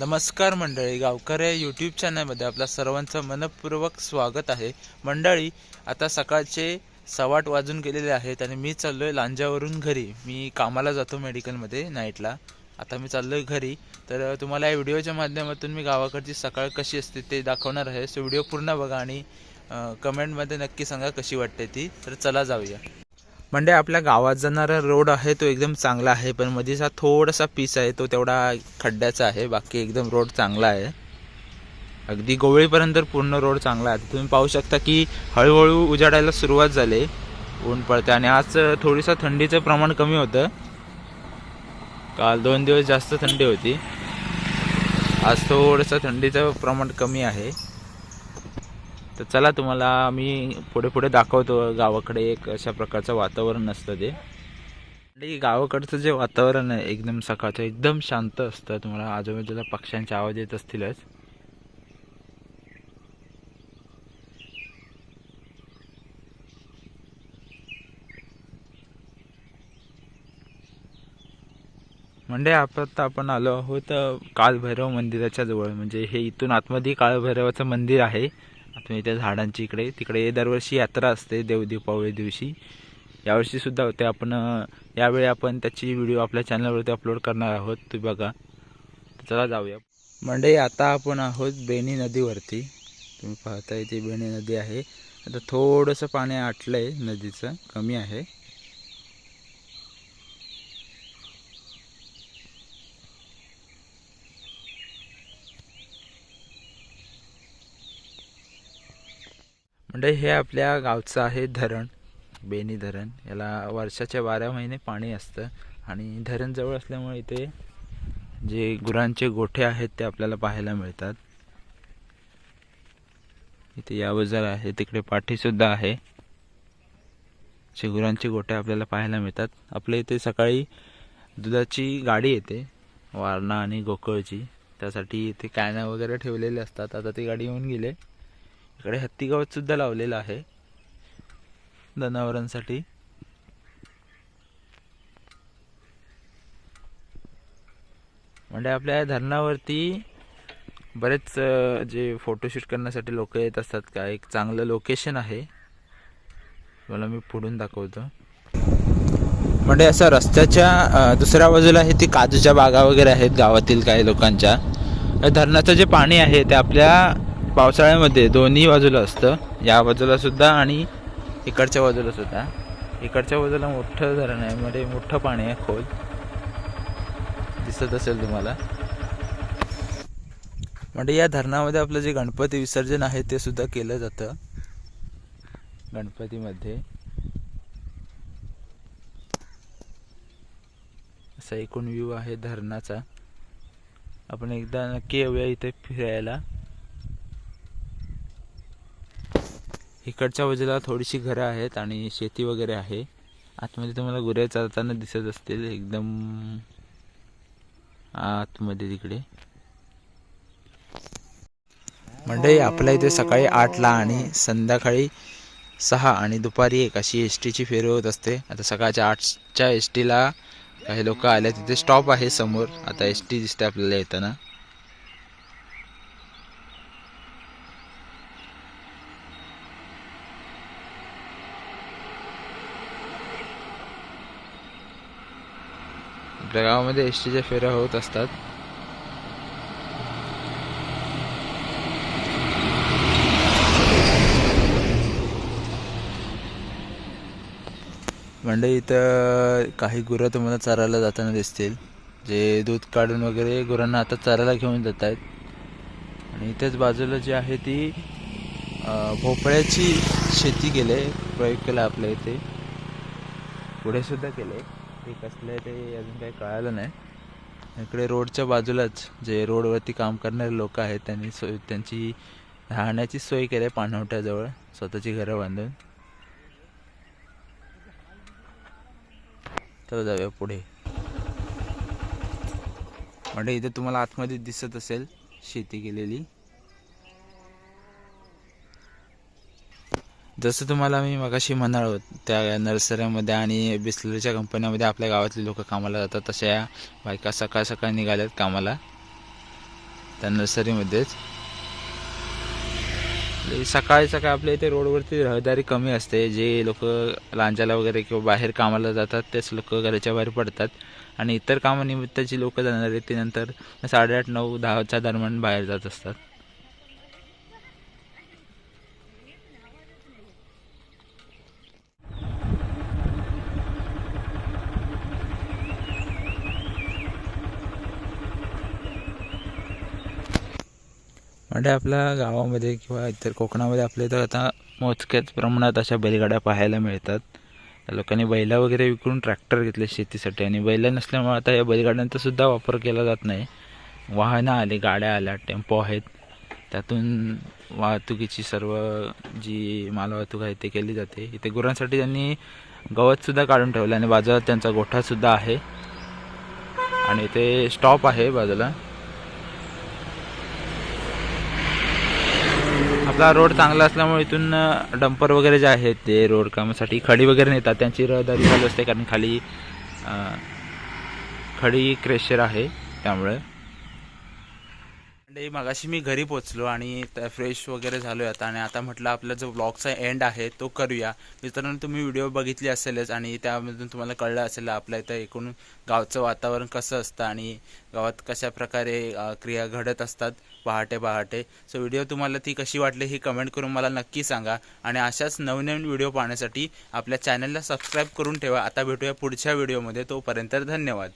नमस्कार मंडळी गावकरे यूट्यूब चॅनलमध्ये आपल्या सर्वांचं मनपूर्वक स्वागत आहे. मंडळी आता सकाळचे सवाट वाजून गेलेले आहेत आणि मी चाललो आहे लांजावरून घरी. मी कामाला जातो मेडिकलमध्ये नाईटला आता मी चाललो आहे घरी. तर तुम्हाला या व्हिडिओच्या माध्यमातून मी गावाकडची सकाळ कशी असते ते दाखवणार आहे. सो व्हिडिओ पूर्ण बघा आणि कमेंटमध्ये नक्की सांगा कशी वाटते ती. तर चला जाऊया. म्हणजे आपल्या गावात जाणारा रोड आहे तो एकदम चांगला आहे पण मधीचा थोडासा पीस आहे तो तेवढा खड्ड्याचा आहे बाकी एकदम रोड चांगला आहे. अगदी गोवळीपर्यंत पूर्ण रोड चांगला आहे. तुम्ही पाहू शकता की हळूहळू उजाडायला सुरुवात झाली ऊन पडते आणि आज थोडीसं थंडीचं प्रमाण कमी होतं. काल दोन दिवस जास्त थंडी होती. आज थोडंसं थंडीचं प्रमाण कमी आहे. तर चला तुम्हाला मी पुढे पुढे दाखवतो गावाकडे एक अशा प्रकारचं वातावरण असतं ते. म्हणजे आणि गावाकडचं जे वातावरण आहे एकदम सकाळचं एकदम शांत असतं. तुम्हाला आजूबाजूला पक्ष्यांचे आवाज येत असतीलच. म्हणजे आता आपण आलो आहोत काळभैरव मंदिराच्या जवळ. म्हणजे हे इथून आतमध्ये काळभैरवाचं मंदिर आहे. तुम्ही त्या झाडांची इकडे तिकडे दरवर्षी यात्रा असते देव दीपावली दिवशी. यावर्षीसुद्धा होते. आपण यावेळी आपण त्याची व्हिडिओ आपल्या चॅनलवरती अपलोड करणार आहोत. तुम्ही बघा. चला जाऊया. म्हणजे आता आपण आहोत बेणी नदीवरती. तुम्ही पाहताय ती बेणी नदी आहे. आता थोडंसं पाणी आटलं आहे नदीचं. कमी आहे. म्हणजे हे आपल्या गावचं आहे धरण बेनी धरण. याला वर्षाच्या बारा महिने पाणी असतं आणि धरण जवळ असल्यामुळे इथे जे गुरांचे गोठे आहेत ते आपल्याला पाहायला मिळतात. इथे या बाजार आहे तिकडे पाठीसुद्धा आहे. असे गुरांचे गोठे आपल्याला पाहायला मिळतात. आपल्या इथे सकाळी दुधाची गाडी येते वारणा आणि गोकुळची. त्यासाठी इथे कॅना वगैरे ठेवलेले असतात. आता ती गाडी येऊन गेले. इकडे हत्ती गवत सुद्धा लावलेलं आहे. जनावरांसाठी. म्हणजे आपल्या धरणावरती बरेच जे फोटोशूट करण्यासाठी लोक येत असतात का? एक चांगलं लोकेशन आहे. मला मी पुढून दाखवतो. म्हणजे असं रस्त्याच्या दुसऱ्या बाजूला आहे ती काजूच्या बागा वगैरे आहेत गावातील काही लोकांच्या. धरणाचं जे पाणी आहे ते आपल्या पावसाळ्यामध्ये दोन्ही बाजूला असतं. या बाजूला सुद्धा आणि इकडच्या बाजूला सुद्धा. इकडच्या बाजूला मोठं धरण आहे म्हणजे मोठं पाणी आहे खोल. दिसत असेल तुम्हाला. म्हणजे या धरणामध्ये आपलं जे गणपती विसर्जन आहे ते सुद्धा केलं जातं. गणपतीमध्ये. असा एकूण व्ह्यू आहे धरणाचा. आपण एकदा नक्की येऊया इथे फिरायला. इकडच्या बाजूला थोडीशी घरं आहेत आणि शेती वगैरे आहे. आतमध्ये तुम्हाला गुरे चालताना दिसत असतील एकदम आतमध्ये तिकडे. म्हणजे आपल्या इथे सकाळी आठला आणि संध्याकाळी सहा आणि दुपारी एक अशी एस टीची फेरी होत असते. आता सकाळच्या आठच्या एस टीला काही लोक आले तिथे स्टॉप आहे समोर. आता एस टी दिसते आपल्याला येताना. आपल्या गावामध्ये एस टीच्या फेऱ्या होत असतात. म्हणजे इथं काही गुरं तुम्हाला चरायला जाताना दिसतील. जे दूध काढून वगैरे गुरांना आता चरायला घेऊन जात आहेत आणि इथेच बाजूला जी आहे ती भोपळ्याची शेती केले प्रयोग केला आपल्या इथे. पुढे सुद्धा केले ते कसलं आहे ते अजून काही कळालं नाही. इकडे रोडच्या बाजूलाच जे रोडवरती काम करणारे लोक आहेत त्यांनी सोय त्यांची राहण्याची सोय केली आहे पाणवठ्याजवळ स्वतःची घरं बांधून. तर जाऊया पुढे. म्हणजे इथे तुम्हाला आतमध्ये दिसत असेल शेती केलेली. जसं तुम्हाला मी मगाशी म्हणालो त्या नर्सऱ्यामध्ये आणि बिस्लरीच्या कंपन्यामध्ये आपल्या गावातले लोक कामाला जातात तशा या बायका सकाळ सकाळ निघाल्यात कामाला. त्या नर्सरीमध्येच. म्हणजे सकाळी सकाळी आपल्या इथे रोडवरती रहदारी कमी असते जे लोक लांजाला वगैरे किंवा बाहेर कामाला जातात तेच लोक घराच्या बाहेर पडतात. आणि इतर कामानिमित्ताची लोक जाणार आहेत ते नंतर साडेआठ नऊ दहाच्या दरम्यान बाहेर जात असतात. म्हणजे आपल्या गावामध्ये किंवा इतर कोकणामध्ये आपल्या इथं आता मोजक्याच प्रमाणात अशा बैलगाड्या पाहायला मिळतात. लोकांनी बैला वगैरे विकून ट्रॅक्टर घेतले शेतीसाठी आणि बैला नसल्यामुळे आता या बैलगाड्यांचा सुद्धा वापर केला जात नाही. वाहनं आली गाड्या आल्या टेम्पो आहेत. त्यातून वाहतुकीची सर्व जी मालवाहतूक आहे ते केली जाते. इथे गुरांसाठी त्यांनी गवतसुद्धा काढून ठेवलं आणि बाजूला त्यांचा गोठासुद्धा आहे. आणि इथे स्टॉप आहे बाजूला. आपला रोड चांगला असल्यामुळे इथून डंपर वगैरे जे आहेत ते रोड कामासाठी खडी वगैरे नेतात. त्यांची रहदारी चालू असते कारण खाली खडी क्रेशर आहे त्यामुळे. म्हणजे मगाशी मी घरी पोचलो आणि फ्रेश वगैरे झालो आता. आणि आता म्हटलं आपला जो ब्लॉगचा एंड आहे तो करूया. मित्रांनो तुम्ही व्हिडिओ बघितली असेलच आणि त्यामधून तुम्हाला कळलं असेल आपल्या इथं एकूण गावचं वातावरण कसं असतं आणि गावात कशा प्रकारे क्रिया घडत असतात पहाटे पहाटे. सो व्हिडिओ तुम्हाला ती कशी वाटली ही कमेंट करून मला नक्की सांगा. आणि अशाच नवनवीन व्हिडिओ पाहण्यासाठी आपल्या चॅनलला सबस्क्राईब करून ठेवा. आता भेटूया पुढच्या व्हिडिओमध्ये तोपर्यंत धन्यवाद.